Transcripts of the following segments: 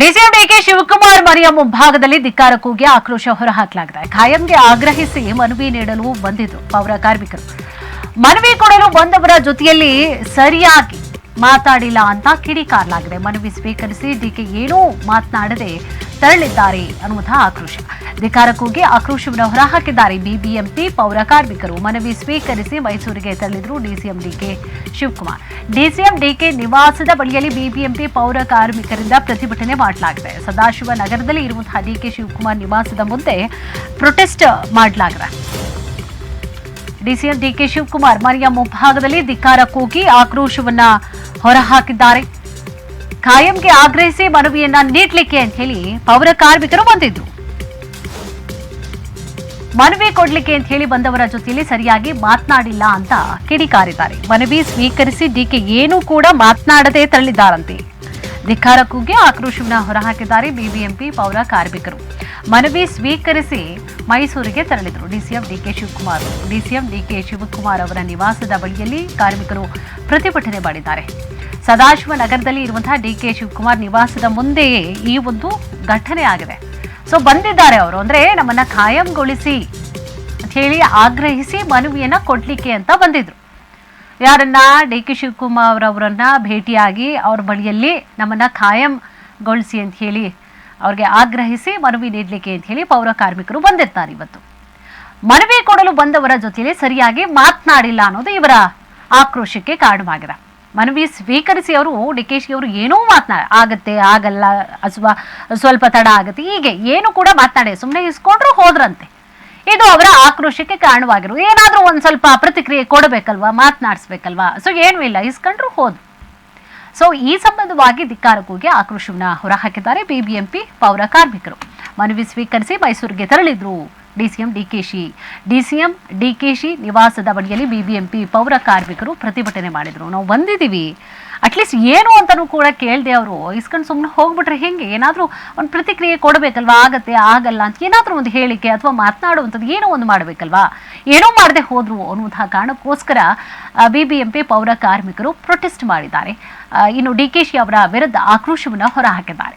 DCM DK Shivakumar ಮನೆಯ ಮುಂಭಾಗದಲ್ಲಿ ಧಿಕ್ಕಾರ ಕೂಗಿ ಆಕ್ರೋಶ ಹೊರಹಾಕಲಾಗಿದೆ. ಖಾಯಂಗೆ ಆಗ್ರಹಿಸಿ ಮನವಿ ನೀಡಲು ಬಂದಿದ್ರು ಪೌರ ಕಾರ್ಮಿಕರು. ಮನವಿ ಕೊಡಲು ಬಂದವರ ಜೊತೆಯಲ್ಲಿ ಸರಿಯಾಗಿ ಮಾತಾಡಿಲ್ಲ ಅಂತ ಕಿಡಿಕಾರಲಾಗಿದೆ. ಮನವಿ ಸ್ವೀಕರಿಸಿ ಡಿಕೆ ಏನೂ ಮಾತನಾಡದೆ ತೆರಳಿದ್ದಾರೆ ಅನ್ನುವಂತಹ ಆಕ್ರೋಶ. ಅಧಿಕಾರ ಕೂಗಿ ಆಕ್ರೋಶವನ್ನು ಹೊರಹಾಕಿದ್ದಾರೆ ಬಿಬಿಎಂಪಿ ಪೌರ ಕಾರ್ಮಿಕರು. ಮನವಿ ಸ್ವೀಕರಿಸಿ ಮೈಸೂರಿಗೆ ತೆರಳಿದ್ರು DCM DK Shivakumar. DCM DK ನಿವಾಸದ ಬಳಿಯಲ್ಲಿ ಬಿಬಿಎಂಪಿ ಪೌರ ಕಾರ್ಮಿಕರಿಂದ ಪ್ರತಿಭಟನೆ ಮಾಡಲಾಗಿದೆ. ಸದಾಶಿವ ನಗರದಲ್ಲಿ ಇರುವಂತಹ ಡಿಕೆ ಶಿವಕುಮಾರ್ ನಿವಾಸದ ಮುಂದೆ ಪ್ರೊಟೆಸ್ಟ್ ಮಾಡಲಾಗಿದೆ. ಡಿಸಿಎಂ ಡಿಕೆ ಶಿವಕುಮಾರ್ ಮನೆಯ ಮುಂಭಾಗದಲ್ಲಿ ಧಿಕ್ಕಾರ ಕೂಗಿ ಆಕ್ರೋಶವನ್ನ ಹೊರಹಾಕಿದ್ದಾರೆ. ಖಾಯಂಗೆ ಆಗ್ರಹಿಸಿ ಮನವಿಯನ್ನ ನೀಡಲಿಕ್ಕೆ ಅಂತ ಹೇಳಿ ಪೌರ ಕಾರ್ಮಿಕರು ಬಂದಿದ್ರು. ಮನವಿ ಕೊಡ್ಲಿಕ್ಕೆ ಅಂತ ಹೇಳಿ ಬಂದವರ ಜೊತೆಯಲ್ಲಿ ಸರಿಯಾಗಿ ಮಾತನಾಡಿಲ್ಲ ಅಂತ ಕಿಡಿಕಾರಿದ್ದಾರೆ. ಮನವಿ ಸ್ವೀಕರಿಸಿ ಡಿಕೆ ಏನೂ ಕೂಡ ಮಾತನಾಡದೆ ತೆರಳಿದ್ದಾರಂತೆ. ಧಿಕ್ಕಾರ ಕೂಗಿ ಆಕ್ರೋಶವನ್ನ ಹೊರಹಾಕಿದ್ದಾರೆ ಬಿಬಿಎಂಪಿ ಪೌರ ಕಾರ್ಮಿಕರು. ಮನವಿ ಸ್ವೀಕರಿಸಿ ಮೈಸೂರಿಗೆ ತೆರಳಿದರು DCM DK Shivakumar. DCM DK Shivakumar ಅವರ ನಿವಾಸದ ಬಳಿಯಲ್ಲಿ ಕಾರ್ಮಿಕರು ಪ್ರತಿಭಟನೆ ಮಾಡಿದ್ದಾರೆ. ಸದಾಶಿವ ನಗರದಲ್ಲಿ ಇರುವಂತಹ ಡಿಕೆ ಶಿವಕುಮಾರ್ ನಿವಾಸದ ಮುಂದೆಯೇ ಈ ಒಂದು ಘಟನೆ ಆಗಿದೆ. ಸೊ ಬಂದಿದ್ದಾರೆ ಅವರು. ಅಂದ್ರೆ ನಮ್ಮನ್ನ ಖಾಯಂಗೊಳಿಸಿ ಅಂತ ಹೇಳಿ ಆಗ್ರಹಿಸಿ ಮನವಿಯನ್ನ ಕೊಡ್ಲಿಕ್ಕೆ ಅಂತ ಬಂದಿದ್ರು. ಯಾರನ್ನ? ಡಿ ಕೆ ಶಿವಕುಮಾರ್ ಅವರನ್ನ ಭೇಟಿಯಾಗಿ ಅವ್ರ ಬಳಿಯಲ್ಲಿ ನಮ್ಮನ್ನ ಖಾಯಂಗೊಳಿಸಿ ಅಂತ ಹೇಳಿ ಅವ್ರಿಗೆ ಆಗ್ರಹಿಸಿ ಮನವಿ ನೀಡಲಿಕ್ಕೆ ಅಂತ ಹೇಳಿ ಪೌರ ಕಾರ್ಮಿಕರು ಬಂದಿರ್ತಾರೆ ಇವತ್ತು. ಮನವಿ ಕೊಡಲು ಬಂದವರ ಜೊತೆಯಲ್ಲಿ ಸರಿಯಾಗಿ ಮಾತನಾಡಿಲ್ಲ ಅನ್ನೋದು ಇವರ ಆಕ್ರೋಶಕ್ಕೆ ಕಾರಣವಾಗಿದೆ. ಮನವಿ ಸ್ವೀಕರಿಸಿ ಅವರು, ಡಿ ಅವರು ಏನೂ ಮಾತನಾಡ ಆಗತ್ತೆ, ಆಗಲ್ಲ ಅಥವಾ ಸ್ವಲ್ಪ ತಡ ಆಗುತ್ತೆ, ಹೀಗೆ ಏನು ಕೂಡ ಮಾತನಾಡಿ ಸುಮ್ಮನೆ ಇಸ್ಕೊಂಡ್ರು ಹೋದ್ರಂತೆ. ಇದು ಅವರ ಆಕ್ರೋಶಕ್ಕೆ ಕಾರಣವಾಗಿರು, ಏನಾದರೂ ಒಂದು ಸ್ವಲ್ಪ ಪ್ರತಿಕ್ರಿಯೆ ಕೊಡಬೇಕಲ್ವಾ, ಮಾತನಾಡಿಸ್ಬೇಕಲ್ವಾ? ಸೊ ಏನೂ ಇಲ್ಲ, ಇಸ್ಕೊಂಡ್ರು ಹೋದ್ರು. ಸೊ ಈ ಸಂಬಂಧವಾಗಿ ಧಿಕ್ಕಾರ ಕೂಗಿ ಆಕ್ರೋಶವನ್ನ ಹೊರಹಾಕಿದ್ದಾರೆ ಬಿಬಿಎಂಪಿ ಪೌರ ಕಾರ್ಮಿಕರು. ಮನವಿ ಸ್ವೀಕರಿಸಿ ಮೈಸೂರಿಗೆ ತೆರಳಿದ್ರು. ಡಿಸಿಎಂ ಡಿಕೆಶಿ. ಡಿಸಿಎಂ ಡಿಕೆಶಿ ನಿವಾಸದ ಬಳಿಯಲ್ಲಿ ಬಿಬಿಎಂಪಿ ಪೌರ ಕಾರ್ಮಿಕರು ಪ್ರತಿಭಟನೆ ಮಾಡಿದ್ರು. ನಾವು ಬಂದಿದ್ದೀವಿ. ಅಟ್ಲೀಸ್ಟ್ ಏನು ಅಂತಲೂ ಕೂಡ ಕೇಳದೆ ಅವರು. ಇಸ್ಕೊಂಡು ಸುಮ್ಮನೆ ಹೋಗ್ಬಿಟ್ರೆ ಹೆಂಗೆ? ಏನಾದರೂ ಒಂದು ಪ್ರತಿಕ್ರಿಯೆ ಕೊಡಬೇಕಲ್ವಾ? ಆಗತ್ತೆ, ಆಗಲ್ಲ ಅಂತ ಏನಾದರೂ ಒಂದು ಹೇಳಿಕೆ ಅಥವಾ ಮಾತನಾಡುವಂಥದ್ದು ಏನೋ ಒಂದು ಮಾಡಬೇಕಲ್ವಾ? ಏನೋ ಮಾಡದೆ ಹೋದ್ರು ಅನ್ನುವಂತಹ ಕಾರಣಕ್ಕೋಸ್ಕರ ಬಿ ಬಿ ಎಂ ಪಿ ಪೌರ ಕಾರ್ಮಿಕರು ಪ್ರೊಟೆಸ್ಟ್ ಮಾಡಿದ್ದಾರೆ. ಇನ್ನು ಡಿ ಕೆ ಶಿ ಅವರ ವಿರುದ್ಧ ಆಕ್ರೋಶವನ್ನು ಹೊರಹಾಕಿದ್ದಾರೆ.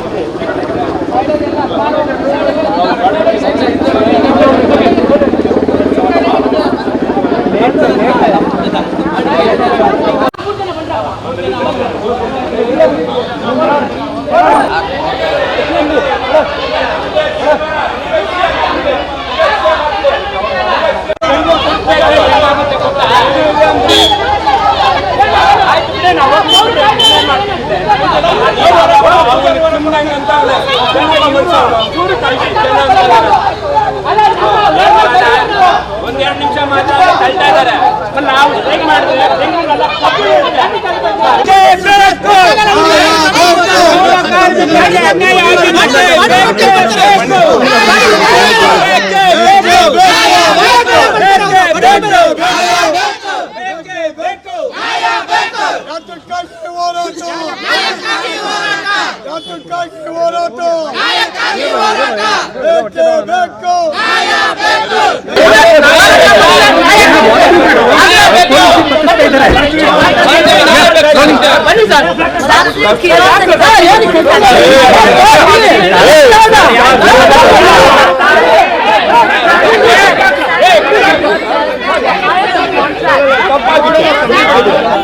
ಒಂದೆರಡು ನಿಮಿಷ ಮಾತ್ರ ತಳ್ತಾ ಇದ್ದಾರೆ ನಾವು ಹೇಗೆ ಮಾಡಿದ್ರೆ ಅನ್ಯಾಯ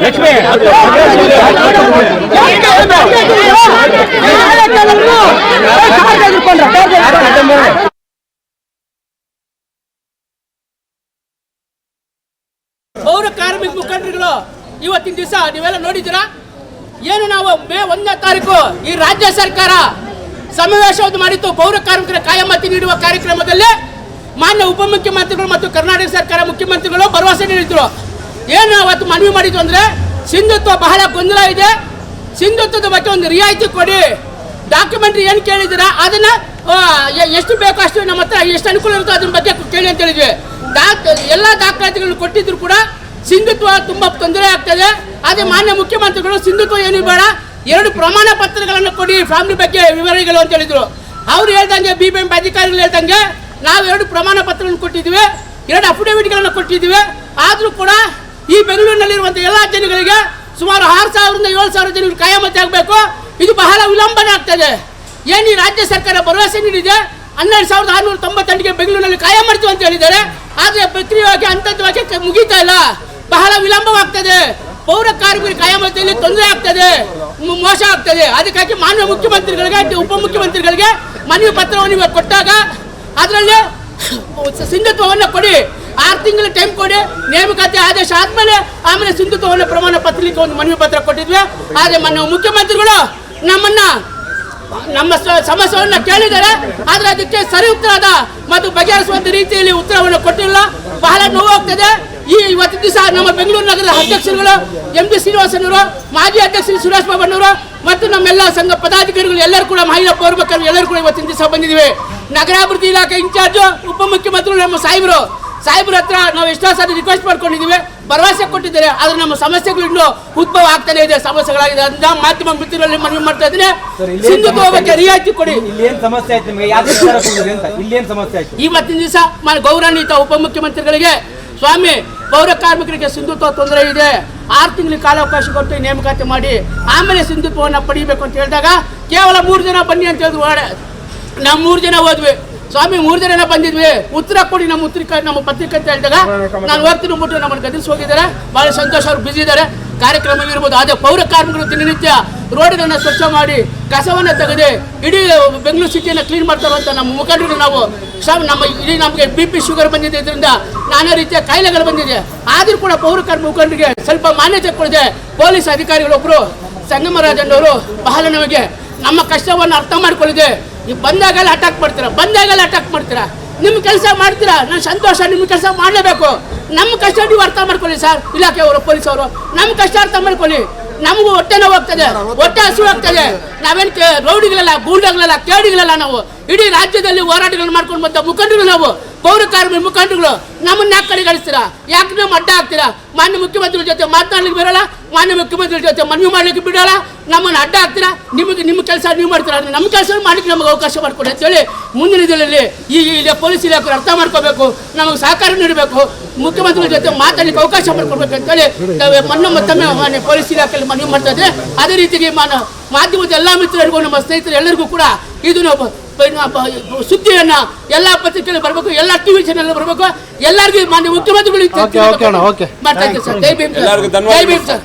ಲಕ್ಷ್ಮೀ ಪೌರ ಕಾರ್ಮಿಕ ಮುಖಂಡರುಗಳು ಇವತ್ತಿನ ದಿವಸ ನೀವೆಲ್ಲ ನೋಡಿದ್ದೀರಾ ಏನು ನಾವು ಮೇ ಒಂದನೇ ತಾರೀಕು ಈ ರಾಜ್ಯ ಸರ್ಕಾರ ಸಮಾವೇಶವನ್ನು ಮಾಡಿತ್ತು. ಪೌರ ಕಾರ್ಮಿಕರ ಕಾಯಮತಿ ನೀಡುವ ಕಾರ್ಯಕ್ರಮದಲ್ಲಿ ಮಾನ್ಯ ಉಪಮುಖ್ಯಮಂತ್ರಿಗಳು ಮತ್ತು ಕರ್ನಾಟಕ ಸರ್ಕಾರ ಮುಖ್ಯಮಂತ್ರಿಗಳು ಭರವಸೆ ನೀಡಿದ್ರು. ಏನು ಅವತ್ತು ಮನವಿ ಮಾಡಿದ್ರು ಅಂದ್ರೆ ಸಿಂಧುತ್ವ ಬಹಳ ಗೊಂದಲ ಇದೆ. ಸಿಂಧುತ್ವದ ಬಗ್ಗೆ ಒಂದು ರಿಯಾಯಿತಿ ಕೊಡಿ. ಡಾಕ್ಯುಮೆಂಟ್ರಿ ಏನು ಕೇಳಿದ್ದೀರಾ? ಅದನ್ನ ಎಷ್ಟು ಬೇಕೋ ಅಷ್ಟು ನಮ್ಮ ಹತ್ರ ಎಷ್ಟು ಅನುಕೂಲ ಇರುತ್ತೋ ಅದ್ರ ಬಗ್ಗೆ ಕೇಳಿ ಅಂತ ಹೇಳಿದ್ವಿ. ಡಾಕ್ ಎಲ್ಲ ದಾಖಲಾತಿಗಳನ್ನು ಕೊಟ್ಟಿದ್ರು ಕೂಡ ಸಿಂಧುತ್ವ ತುಂಬಾ ತೊಂದರೆ ಆಗ್ತದೆ. ಆದರೆ ಮಾನ್ಯ ಮುಖ್ಯಮಂತ್ರಿಗಳು, ಸಿಂಧುತ್ವ ಏನು ಬೇಡ. ಎರಡು ಪ್ರಮಾಣ ಪತ್ರಗಳನ್ನು ಕೊಡಿ, ಫ್ಯಾಮಿಲಿ ಬಗ್ಗೆ ವಿವರಗಳು ಅಂತ ಹೇಳಿದ್ರು. ಅವ್ರು ಹೇಳ್ದಂಗೆ ಬಿ ಬಿ ಎಂ ಅಧಿಕಾರಿಗಳು ಹೇಳ್ದಂಗೆ, ನಾವು ಎರಡು ಪ್ರಮಾಣ ಪತ್ರಗಳನ್ನು ಕೊಟ್ಟಿದ್ದೀವಿ, ಎರಡು ಅಫಿಡವಿಟ್ಗಳನ್ನು ಕೊಟ್ಟಿದ್ದೀವಿ. ಆದರೂ ಕೂಡ ಈ ಬೆಂಗಳೂರಿನಲ್ಲಿರುವಂಥ ಎಲ್ಲ ಜನಗಳಿಗೆ ಸುಮಾರು ಆರು ಸಾವಿರದಿಂದ ಏಳು ಸಾವಿರ ಜನಗಳು ಕಾಯಮತಿ ಆಗಬೇಕು. ಇದು ಬಹಳ ವಿಳಂಬನೆ ಆಗ್ತದೆ. ಏನು ಈ ರಾಜ್ಯ ಸರ್ಕಾರ ಭರವಸೆ ನೀಡಿದೆ? ಹನ್ನೆರಡು ಸಾವಿರದ ಆರುನೂರ ತೊಂಬತ್ತೆಂಟಿಗೆ ಬೆಂಗಳೂರಿನಲ್ಲಿ ಕಾಯ ಮಾಡ್ತೀವಿ ಅಂತ ಹೇಳಿದ್ದಾರೆ. ಆದರೆ ಪ್ರಕ್ರಿಯೆ ಮುಗಿತಾ ಮುಗೀತಾ ಇಲ್ಲ. ಬಹಳ ವಿಳಂಬವಾಗ್ತದೆ. ಪೌರ ಕಾರ್ಮಿಕರ ಕಾಯಮತಿಯಲ್ಲಿ ತೊಂದರೆ ಆಗ್ತದೆ. ಮೋಸ ಆಗ್ತದೆ. ಅದಕ್ಕಾಗಿ ಮಾನ್ಯ ಮುಖ್ಯಮಂತ್ರಿಗಳಿಗೆ ಉಪಮುಖ್ಯಮಂತ್ರಿಗಳಿಗೆ ಮನವಿ ಪತ್ರವನ್ನು ಕೊಟ್ಟಾಗ ಅದರಲ್ಲಿ ಸಿಂಧುತ್ವವನ್ನು ಕೊಡಿ. ಆರು ತಿಂಗಳ ಟೈಮ್ ಕೊಡಿ. ನೇಮಕಾತಿ ಆದೇಶ ಆದ್ಮೇಲೆ ಆಮೇಲೆ ಸಿಂಧುತ್ವವನ್ನು ಪ್ರಮಾಣ ಪತ್ರಲಿಕ್ಕೆ ಒಂದು ಮನವಿ ಪತ್ರ ಕೊಟ್ಟಿದ್ವಿ. ಆದರೆ ಮಾನ್ಯ ಮುಖ್ಯಮಂತ್ರಿಗಳು ನಮ್ಮನ್ನ ನಮ್ಮ ಸಮಸ್ಯೆಯನ್ನ ಕೇಳಿದ್ದಾರೆ. ಆದರೆ ಅದಕ್ಕೆ ಸರಿ ಉತ್ತರದ ಮತ್ತು ಬಗೆಹರಿಸುವಂತ ರೀತಿಯಲ್ಲಿ ಉತ್ತರವನ್ನು ಕೊಟ್ಟಿಲ್ಲ. ಬಹಳ ನೋವಾಗ್ತದೆ. ಈ ಇವತ್ತಿನ ದಿವಸ ನಮ್ಮ ಬೆಂಗಳೂರು ನಗರದ ಅಧ್ಯಕ್ಷರುಗಳು ಎಂ ಜಿ ಶ್ರೀನಿವಾಸನವರು ಮಾಜಿ ಅಧ್ಯಕ್ಷರು ಸುರೇಶ್ ಬಾಬಣ್ಣವರು ಮತ್ತು ನಮ್ಮೆಲ್ಲ ಸಂಘ ಪದಾಧಿಕಾರಿಗಳು ಎಲ್ಲರೂ ಕೂಡ ಮಹಿಳಾ ಪೌರಬೇಕಾದ್ರೆ ಎಲ್ಲರೂ ಕೂಡ ಇವತ್ತಿನ ದಿವಸ ಬಂದಿದ್ದೀವಿ. ನಗರಾಭಿವೃದ್ಧಿ ಇಲಾಖೆ ಇನ್ಚಾರ್ಜು ಉಪಮುಖ್ಯಮಂತ್ರಿಗಳು ನಮ್ಮ ಸಾಹೇಬರು. ಸಾಹೇಬ್ರ ಹತ್ರ ನಾವು ಎಷ್ಟೋ ಸಾರಿ ರಿಕ್ವೆಸ್ಟ್ ಮಾಡ್ಕೊಂಡಿದ್ದೀವಿ. ಭರವಸೆ ಕೊಟ್ಟಿದ್ದಾರೆ. ಆದರೆ ನಮ್ಮ ಸಮಸ್ಯೆಗಳು ಇನ್ನು ಉದ್ಭವ ಆಗ್ತಾನೆ ಇದೆ ಸಮಸ್ಯೆಗಳಾಗಿದೆ. ಅದನ್ನ ಮಾಧ್ಯಮ ಮಿತ್ರರಲ್ಲಿ ಮನವಿ ಮಾಡ್ತಾ ಇದ್ದೀನಿ. ಸಿಂಧುತ್ವ ಬಗ್ಗೆ ರಿಯಾಯಿತಿ ಕೊಡಿ. ಅಂತ? ಇವತ್ತಿನ ದಿವಸ ಗೌರವಾನ್ವಿತ ಉಪಮುಖ್ಯಮಂತ್ರಿಗಳಿಗೆ ಸ್ವಾಮಿ ಪೌರ ಕಾರ್ಮಿಕರಿಗೆ ಸಿಂಧುತ್ವ ತೊಂದರೆ ಇದೆ. ಆರು ತಿಂಗಳಿಗೆ ಕಾಲಾವಕಾಶ ಕೊಟ್ಟು ನೇಮಕಾತಿ ಮಾಡಿ ಆಮೇಲೆ ಸಿಂಧುತ್ವವನ್ನು ಪಡೀಬೇಕು ಅಂತ ಹೇಳಿದಾಗ ಕೇವಲ ಮೂರು ಜನ ಬನ್ನಿ ಅಂತ ಹೇಳಿದ್ರು. ನಾವು ಮೂರು ಜನ ಹೋದ್ವಿ. ಸ್ವಾಮಿ ಮೂರು ಜನ ಬಂದಿದ್ವಿ. ಉತ್ತರ ಕೊಡಿ ನಮ್ಮ ಉತ್ತರ ನಮ್ಮ ಪತ್ರಿಕೆ ಅಂತ ಹೇಳಿದಾಗ ನಾನು ಹೋಗ್ತೀನಿ ಬಿಟ್ಟು ನಮ್ಮನ್ನು ಗದಿಸಿ ಹೋಗಿದ್ದಾರೆ. ಬಹಳ ಸಂತೋಷ ಅವ್ರು ಬಿಸಿ ಇದ್ದಾರೆ. ಕಾರ್ಯಕ್ರಮ ಇರ್ಬೋದು ಅದೇ ಪೌರ ಕಾರ್ಮಿಕರು ದಿನನಿತ್ಯ ರೋಡ್ಗಳನ್ನ ಸ್ವಚ್ಛ ಮಾಡಿ ಕಸವನ್ನು ತೆಗೆದೇ ಇಡೀ ಬೆಂಗಳೂರು ಸಿಟಿಯನ್ನು ಕ್ಲೀನ್ ಮಾಡ್ತಾರಂತ ನಮ್ಮ ಮುಖಂಡರು ನಾವು. ನಮ್ಮ ಇಡೀ ನಮಗೆ ಬಿ ಪಿ ಶುಗರ್ ಬಂದಿದೆ. ಇದರಿಂದ ನಾನಾ ರೀತಿಯ ಕಾಯಿಲೆಗಳು ಬಂದಿದೆ. ಆದರೂ ಕೂಡ ಪೌರ ಕಾರ್ಮಿಕ ಮುಖಂಡರಿಗೆ ಸ್ವಲ್ಪ ಮಾನ್ಯತೆ ಕೊಡದೆ ಪೊಲೀಸ್ ಅಧಿಕಾರಿಗಳೊಬ್ಬರು ಸಂಗಮರಾಜಣ್ಣವರು ಬಹಳ ನಮಗೆ ನಮ್ಮ ಕಷ್ಟವನ್ನು ಅರ್ಥ ಮಾಡ್ಕೊಳ್ಳಿದೆ ನೀವು ಬಂದಾಗೆಲ್ಲ ಅಟ್ಯಾಕ್ ಮಾಡ್ತೀರಾ? ಬಂದಾಗಲೇ ಅಟ್ಯಾಕ್ ಮಾಡ್ತೀರಾ? ನಿಮ್ಮ ಕೆಲಸ ಮಾಡ್ತೀರಾ? ನಾನು ಸಂತೋಷ ನಿಮ್ಮ ಕೆಲಸ ಮಾಡಲೇಬೇಕು. ನಮ್ಮ ಕಷ್ಟ ನೀವು ಅರ್ಥ ಮಾಡ್ಕೊಳ್ಳಿ ಸರ್. ಇಲಾಖೆಯವರು ಪೊಲೀಸ್ ಅವರು. ನಮ್ಮ ಕಷ್ಟ ಅರ್ಥ ಮಾಡ್ಕೊಳ್ಳಿ. ನಮಗೂ ಹೊಟ್ಟೆ ನೋವು ಹೋಗ್ತದೆ ಹೊಟ್ಟೆ ಹಸು ಹೋಗ್ತದೆ ನಾವೇನು ರೌಡಿಗಳಲ್ಲ ಗೂಂಡಗಳಲ್ಲ ಕೇಡಿಗಳಲ್ಲ ನಾವು. ಇಡೀ ರಾಜ್ಯದಲ್ಲಿ ಹೋರಾಟಗಳನ್ನ ಮಾಡ್ಕೊಂಡು ಬಂದ ಮುಖಂಡರು ನಾವು. ಪೌರ ಕಾರ್ಮಿಕ ಮುಖಂಡರುಗಳು ನಮ್ಮನ್ನ ಕಡೆಗಣಿಸ್ತೀರಾ ಯಾಕೆ ನಮ್ಮ ಅಡ್ಡ ಆಗ್ತೀರಾ? ಮಾನ್ಯ ಮುಖ್ಯಮಂತ್ರಿ ಜೊತೆ ಮಾತಾಡ್ಲಿಕ್ಕೆ ಬರೋಲ್ಲ ಮಾನ್ಯ ಮುಖ್ಯಮಂತ್ರಿ ಜೊತೆ ಮನವಿ ಮಾಡ್ಲಿಕ್ಕೆ ಬಿಡೋಲ್ಲ? ನಮ್ಮನ್ನ ಅಡ್ಡ ಆಗ್ತೀರಾ? ನಿಮಗೆ ನಿಮ್ಮ ಕೆಲಸ ನೀವು ಮಾಡ್ತೀರಾ? ನಮ್ಮ ಕೆಲಸ ಮಾಡಲಿಕ್ಕೆ ನಮಗೆ ಅವಕಾಶ ಮಾಡಿಕೊಡಿ ಅಂತೇಳಿ ಮುಂದಿನ ದಿನದಲ್ಲಿ ಈ ಇಲ್ಲಿ ಪೊಲೀಸ್ ಇಲಾಖೆ ಅರ್ಥ ಮಾಡ್ಕೋಬೇಕು, ನಮಗೆ ಸಹಕಾರ ನೀಡಬೇಕು, ಮುಖ್ಯಮಂತ್ರಿಗಳ ಜೊತೆ ಮಾತಾಡಲಿಕ್ಕೆ ಅವಕಾಶ ಮಾಡಿಕೊಡ್ಬೇಕು ಅಂತೇಳಿ ನಾವು ಮೊನ್ನೆ ಮತ್ತೊಮ್ಮೆ ಮಾನ್ಯ ಪೊಲೀಸ್ ಇಲಾಖೆಯಲ್ಲಿ ಮನವಿ ಮಾಡ್ತಾ ಇದ್ರೆ ಅದೇ ರೀತಿಗೆ ಮಾನ ಮಾಧ್ಯಮದ ಎಲ್ಲ ಮಿತ್ರರಿಗೂ, ನಮ್ಮ ಸ್ನೇಹಿತರು ಎಲ್ಲರಿಗೂ ಕೂಡ ಇದು ನಾವು ಸುದ್ದಿಯನ್ನ ಎಲ್ಲ ಪತ್ರಿಕೆಯಲ್ಲಿ ಬರಬೇಕು ಎಲ್ಲ ಟಿವಿ ಚಾನೆಲ್ ಬರಬೇಕು ಎಲ್ಲರಿಗೂ ಮಾನ್ಯ ಮುಖ್ಯಮಂತ್ರಿಗಳು ಓಕೆ, ಓಕೆ ಅಣ್ಣ, ಓಕೆ. ಮಾಡ್ತಾ ಇದ್ದೀವಿ ಸರ್ ಜೈ ಭೀಮ್ ಸರ್. ಎಲ್ಲರಿಗೂ ಜೈ ಧನ್ಯವಾದಗಳು. ಭೀಮ್ ಸರ್